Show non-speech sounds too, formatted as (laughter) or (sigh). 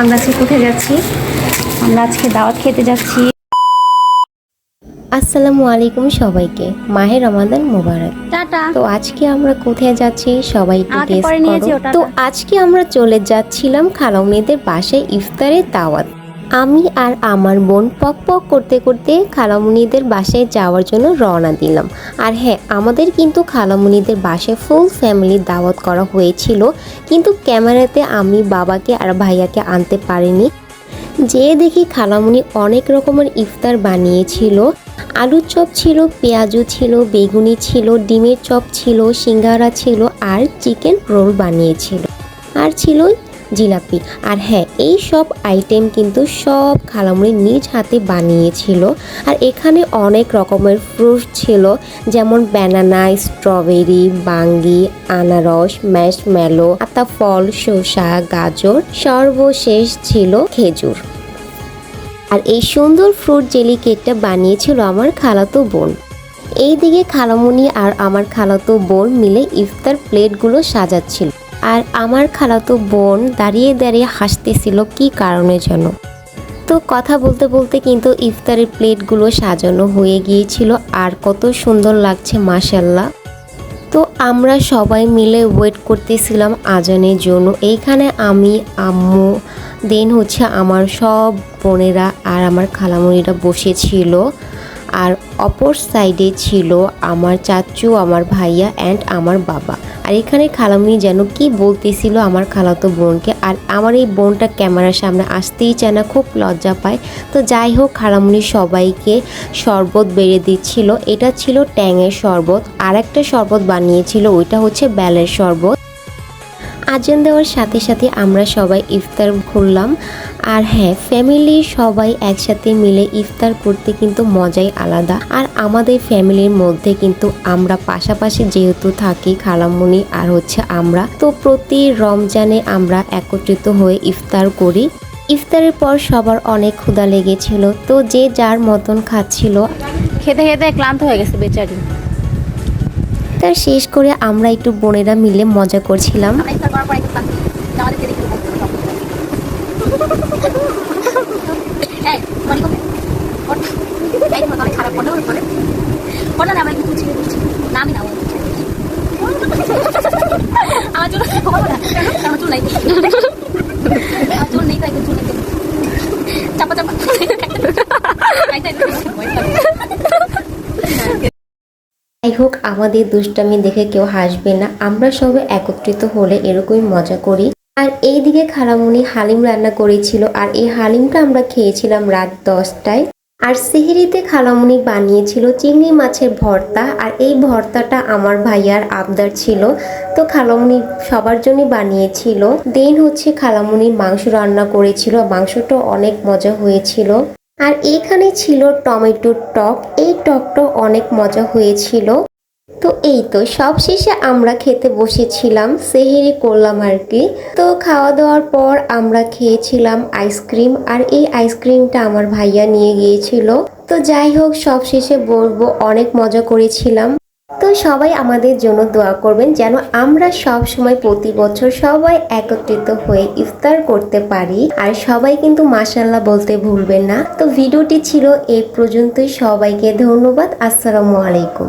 আমরা আজকে কোথায় যাচ্ছি? আমরা আজকে দাওয়াত খেতে যাচ্ছি। আসসালামু আলাইকুম সবাইকে। মাহে রমাদান মোবারক। টাটা। তো আজকে আমরা কোথায় যাচ্ছি সবাই তো আজকে আমরা চলে যাচ্ছিলাম খালামেদের বাসায় ইফতারের দাওয়াত। আমি আর আমার বোন পক পক করতে করতে খালামুনিদের বাসায় যাওয়ার জন্য রওনা দিলাম। আর হ্যাঁ আমাদের কিন্তু খালামুনিদের বাসায় ফুল ফ্যামিলির দাওয়াত করা হয়েছিল, কিন্তু ক্যামেরাতে আমি বাবাকে আর ভাইয়াকে আনতে পারিনি। যে দেখি খালামুনি অনেক রকমের ইফতার বানিয়েছিল। আলুর চপ ছিল পেঁয়াজু ছিল, বেগুনি ছিল, ডিমের চপ ছিল, সিঙ্গারা ছিল, আর চিকেন রোল বানিয়েছিল। আর ছিল জিলাপি। আর হ্যাঁ এই সব আইটেম কিন্তু সব খালামুড়ি নিজ হাতে বানিয়েছিল। আর এখানে অনেক রকমের ফ্রুট ছিল, যেমন ব্যানানা স্ট্রবেরি বাঙ্গি, আনারস ম্যাশমেলো আতা ফল, শসা, গাজর, সর্বশেষ ছিল খেজুর। আর এই সুন্দর ফ্রুট জেলি কেকটা বানিয়েছিল আমার খালাতো বোন। এইদিকে খালামুনি আর আমার খালাতো বোন মিলে ইফতার প্লেটগুলো সাজাচ্ছিল। আর আমার খালাতো বোন দাঁড়িয়ে দাঁড়িয়ে হাসতেছিল কি কারণে যেন। তো কথা বলতে বলতে কিন্তু ইফতারের প্লেটগুলো সাজানো হয়ে গিয়েছিল আর কত সুন্দর লাগছে মাসাল্লাহ তো আমরা সবাই মিলে ওয়েট করতেছিলাম আজানের জন্য। এইখানে আমি, আম্মু, দেন হচ্ছে আমার সব বোনেরা আর আমার খালামুনিরা বসেছিল। আর অপর সাইডে ছিল আমার চাচু, আমার ভাইয়া অ্যান্ড আমার বাবা। আর এখানে খালামুনি যেন কি বলতেছিল আমার খালাতো বোনকে, আর আমার এই বোনটা ক্যামেরার সামনে আসতেই চায় না, খুব লজ্জা পায়। তো যাই হোক, খালামুনি সবাইকে শরবত বেড়ে দিচ্ছিল। এটা ছিল ট্যাঙের শরবত। আর একটা শরবত বানিয়েছিল, ওইটা হচ্ছে বেলের শরবত। আজান দেওয়ার সাথে সাথে আমরা সবাই ইফতার করলাম। আর হ্যাঁ ফ্যামিলি সবাই একসাথে মিলে ইফতার করতে কিন্তু মজাই আলাদা। আর আমাদের ফ্যামিলির মধ্যে কিন্তু আমরা পাশাপাশি যেহেতু থাকি খালামুনি আর হচ্ছে আমরা, তো প্রতি রমজানে আমরা একত্রিত হয়ে ইফতার করি। ইফতারের পর সবার অনেক ক্ষুধা লেগেছিল, তো যে যার মতন খাচ্ছিল। খেতে খেতে ক্লান্ত হয়ে গেছে বেচারি। তার শেষ করে আমরা একটু বোনেরা মিলে মজা করছিলাম। চাপা চাপা। (laughs) যাই হোক আমাদের দুষ্টামি দেখে কেউ হাসবে না। আমরা সবাই একত্রিত হলে এরকমই মজা করি। আর এইদিকে খালামুনি হালিম রান্না করেছিল, আর এই হালিমটা আমরা খেয়েছিলাম রাত দশটায়। আর সেহেরিতে খালামুনি বানিয়েছিল চিংড়ি মাছের ভর্তা, আর এই ভর্তাটা আমার ভাইয়ার আবদার ছিল। তো খালামুনি সবার জন্য বানিয়েছিল। দেন হচ্ছে খালামুনি মাংস রান্না করেছিল, মাংসটা অনেক মজা হয়েছিল। আর এখানে ছিল টমেটোর টক। এই টকটা অনেক মজা হয়েছিল। তো এই তো সব শেষে আমরা খেতে বসেছিলাম সেহেরি করলাম আর কি তো খাওয়া দাওয়ার পর আমরা খেয়েছিলাম আইসক্রিম আর এই আইসক্রিমটা আমার ভাইয়া নিয়ে গিয়েছিল। তো যাই হোক সব শেষে বলব অনেক মজা করেছিলাম। তো সবাই আমাদের জন্য দোয়া করবেন যেন আমরা সব সময় প্রতি বছর সবাই একত্রিত হয়ে ইফতার করতে পারি। আর সবাই কিন্তু মাসাল্লাহ বলতে ভুলবেন না। তো ভিডিওটি ছিল এই পর্যন্তই। সবাইকে ধন্যবাদ। আসসালামু আলাইকুম।